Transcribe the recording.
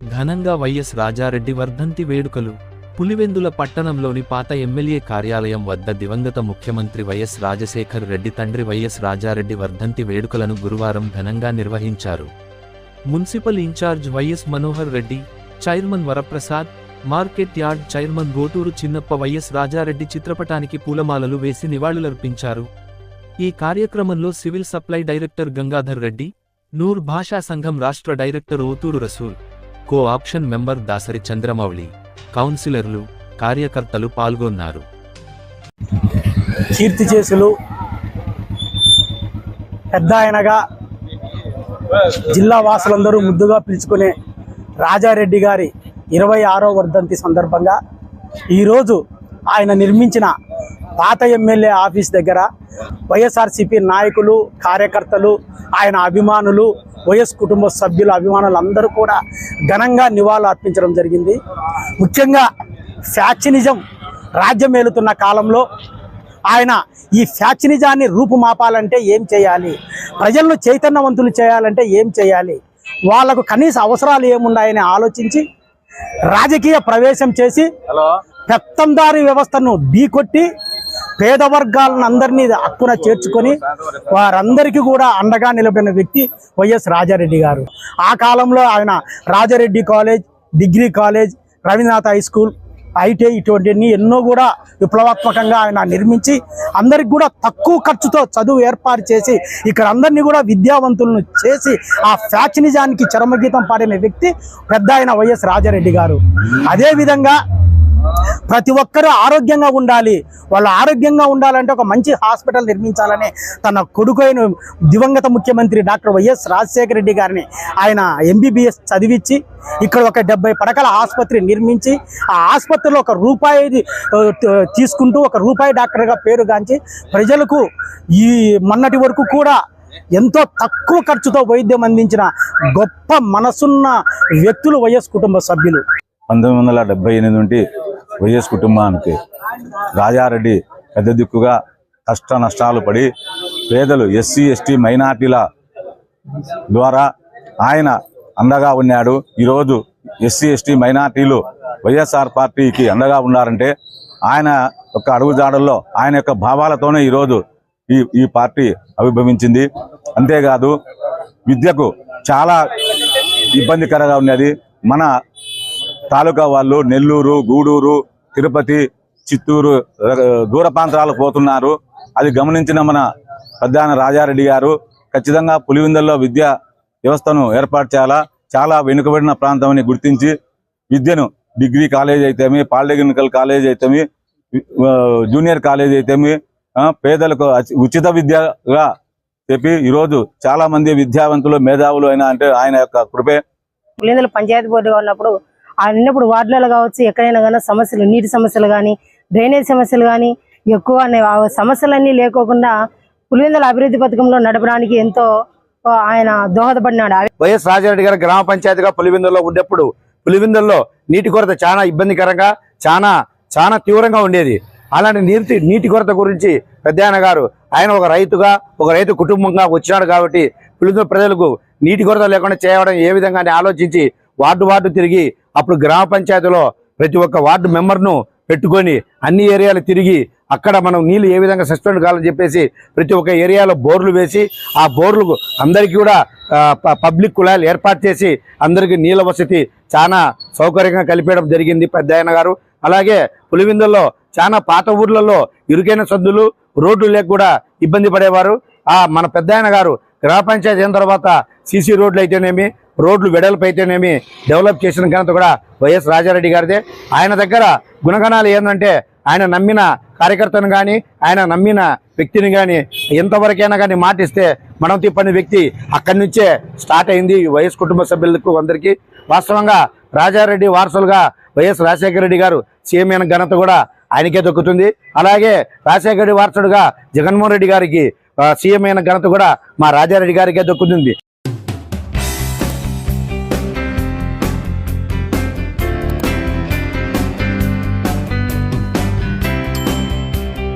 ఘనంగా వైఎస్ రాజారెడ్డి వర్ధంతి వేడుకలు. పులివెందుల పట్టణంలోని పాత ఎమ్మెల్యే కార్యాలయం వద్ద దివంగత ముఖ్యమంత్రి వైఎస్ రాజశేఖర్ రెడ్డి తండ్రి వైఎస్ రాజారెడ్డి వర్ధంతి వేడుకలను గురువారం ఘనంగా నిర్వహించారు. Municipal incharge YS Manohar Reddy chairman Varaprasad market yard chairman Goturu Chinnappa YS Rajareddy చిత్రపటానికి పూలమాలలు వేసి నివాళులర్పించారు. ఈ కార్యక్రమంలో civil supply director Gangadhar Reddy Noor Basha సంఘం రాష్ట్ర director Othuru Rasool co option member Dasari Chandramouli కౌన్సిలర్లు కార్యకర్తలు పాల్గొన్నారు. కీర్తి చేసులు పెద్ద ఆయనగా జిల్లా వాసులందరూ ముద్దుగా పిలుచుకునే రాజారెడ్డి గారి ఇరవై ఆరో వర్ధంతి సందర్భంగా ఈరోజు ఆయన నిర్మించిన పాత ఎమ్మెల్యే ఆఫీస్ దగ్గర వైఎస్ఆర్సీపీ నాయకులు కార్యకర్తలు ఆయన అభిమానులు వైఎస్ కుటుంబ సభ్యుల అభిమానులు అందరూ కూడా ఘనంగా నివాళులు అర్పించడం జరిగింది. ముఖ్యంగా ఫ్యాక్షనిజం రాజ్యం ఏలుతున్న కాలంలో ఆయన ఈ ఫ్యాక్షనిజాన్ని రూపుమాపాలంటే ఏం చేయాలి? ప్రజలను చైతన్యవంతులు చేయాలంటే ఏం చేయాలి? వాళ్ళకు కనీస అవసరాలు ఏమున్నాయని ఆలోచించి రాజకీయ ప్రవేశం చేసి పెత్తందారి వ్యవస్థను ఢీకొట్టి పేద వర్గాలను అందరినీ హక్కున చేర్చుకొని వారందరికీ కూడా అండగా నిలబడిన వ్యక్తి వైఎస్ రాజారెడ్డి గారు. ఆ కాలంలో ఆయన Rajareddy college degree college Ravindranath high school ITI ఇటువంటివన్నీ ఎన్నో కూడా విప్లవాత్మకంగా ఆయన నిర్మించి అందరికి కూడా తక్కువ ఖర్చుతో చదువు ఏర్పాటు చేసి ఇక్కడ అందరినీ కూడా విద్యావంతులను చేసి ఆ ఫ్యాక్షనిజానికి చరమగీతం పాడిన వ్యక్తి పెద్ద ఆయన వైఎస్ రాజారెడ్డి గారు. అదేవిధంగా ప్రతి ఒక్కరూ ఆరోగ్యంగా ఉండాలి. వాళ్ళు ఆరోగ్యంగా ఉండాలంటే ఒక మంచి హాస్పిటల్ నిర్మించాలని తన కొడుకైన దివంగత ముఖ్యమంత్రి డాక్టర్ వైఎస్ రాజశేఖర రెడ్డి గారిని ఆయన ఎంబీబీఎస్ చదివించి ఇక్కడ ఒక డెబ్బై పడకల ఆసుపత్రి నిర్మించి ఆ ఆసుపత్రిలో ఒక రూపాయి తీసుకుంటూ ఒక రూపాయి డాక్టర్గా పేరుగాంచి ప్రజలకు ఈ మొన్నటి వరకు కూడా ఎంతో తక్కువ ఖర్చుతో వైద్యం అందించిన గొప్ప మనసున్న వ్యక్తులు వైఎస్ కుటుంబ సభ్యులు. పంతొమ్మిది వందల డెబ్బై ఎనిమిది నుండి వైఎస్ కుటుంబానికి రాజారెడ్డి పెద్ద దిక్కుగా కష్ట నష్టాలు పడి పేదలు ఎస్సీ ఎస్టీ మైనార్టీల ద్వారా ఆయన అండగా ఉన్నాడు. ఈరోజు ఎస్సీ ఎస్టీ మైనార్టీలు వైఎస్ఆర్ పార్టీకి అండగా ఉన్నారంటే ఆయన యొక్క అడుగుజాడల్లో ఆయన యొక్క భావాలతోనే ఈరోజు ఈ ఈ పార్టీ అవిభవించింది అంతేకాదు విద్యకు చాలా ఇబ్బందికరంగా ఉన్నది. మన తాలూకా వాళ్ళు నెల్లూరు గూడూరు తిరుపతి చిత్తూరు దూర ప్రాంతాలకు పోతున్నారు. అది గమనించిన మన ప్రధాన రాజారెడ్డి గారు ఖచ్చితంగా పులివిందల్లో విద్యా వ్యవస్థను ఏర్పాటు చేయాలా? చాలా వెనుకబడిన ప్రాంతం అని గుర్తించి విద్యను డిగ్రీ కాలేజ్ అయితేమి పాలిటెక్నికల్ కాలేజ్ అయితేమి జూనియర్ కాలేజ్ అయితేమి ఆ, పేదలకు ఉచిత విద్యగా చెప్పి ఈరోజు చాలా మంది విద్యావంతులు మేధావులు అయినా అంటే ఆయన యొక్క కృపే. పులివెందుల పంచాయతీ బోర్డుగా ఉన్నప్పుడు అన్నప్పుడు వార్డులలో కావచ్చు ఎక్కడైనా కానీ సమస్యలు నీటి సమస్యలు కానీ డ్రైనేజ్ సమస్యలు కానీ ఎక్కువ ఆ సమస్యలన్నీ లేకోకుండా పులివెందుల అభివృద్ధి పథకంలో నడపడానికి ఎంతో ఆయన దోహదపడినాడు. ఆ వైఎస్ రాజారెడ్డి గారు గ్రామ పంచాయతీగా పులివెందుల్లో ఉండేప్పుడు పులివెందుల్లో నీటి కొరత చాలా ఇబ్బందికరంగా చాలా చాలా తీవ్రంగా ఉండేది. అలాంటి నీటి నీటి కొరత గురించి పెద్దాయన గారు ఆయన ఒక రైతుగా ఒక రైతు కుటుంబంగా వచ్చినాడు కాబట్టి పులివెందుల ప్రజలకు నీటి కొరత లేకుండా చేయడం ఏ విధంగా అని ఆలోచించి వార్డు వార్డు తిరిగి అప్పుడు గ్రామ పంచాయతీలో ప్రతి ఒక్క వార్డు మెంబర్ను పెట్టుకొని అన్ని ఏరియాలు తిరిగి అక్కడ మనం నీళ్ళు ఏ విధంగా సస్పెండ్ కావాలని చెప్పేసి ప్రతి ఒక్క ఏరియాలో బోర్లు వేసి ఆ బోర్లు అందరికీ కూడా ప- పబ్లిక్ కుళాయిలు ఏర్పాటు చేసి అందరికీ నీళ్ళ వసతి చాలా సౌకర్యంగా కలిపేయడం జరిగింది పెద్దాయన గారు. అలాగే పులివిందుల్లో చాలా పాత ఊర్లలో ఇరుకైన సందులు రోడ్లు లేక కూడా ఇబ్బంది పడేవారు. ఆ మన పెద్దాయన గారు గ్రామ పంచాయతీ అయిన తర్వాత సీసీ రోడ్లు అయితేనేమి రోడ్లు వెడల్పు అయితేనేమి డెవలప్ చేసిన ఘనత కూడా వైఎస్ రాజారెడ్డి గారిదే. ఆయన దగ్గర గుణగణాలు ఏంటంటే ఆయన నమ్మిన కార్యకర్తను కానీ ఆయన నమ్మిన వ్యక్తిని కానీ ఎంతవరకైనా కానీ మాటిస్తే మనం తిప్పని వ్యక్తి అక్కడి నుంచే స్టార్ట్ అయింది వైఎస్ కుటుంబ సభ్యులకు అందరికీ. వాస్తవంగా రాజారెడ్డి వారసులుగా వైఎస్ రాజశేఖర రెడ్డి గారు సీఎం అయిన ఘనత కూడా ఆయనకే దొక్కుతుంది. అలాగే రాజశేఖర రెడ్డి వారసుడుగా జగన్మోహన్ రెడ్డి గారికి సీఎం అయిన ఘనత కూడా మా రాజారెడ్డి గారికే దొక్కుతుంది.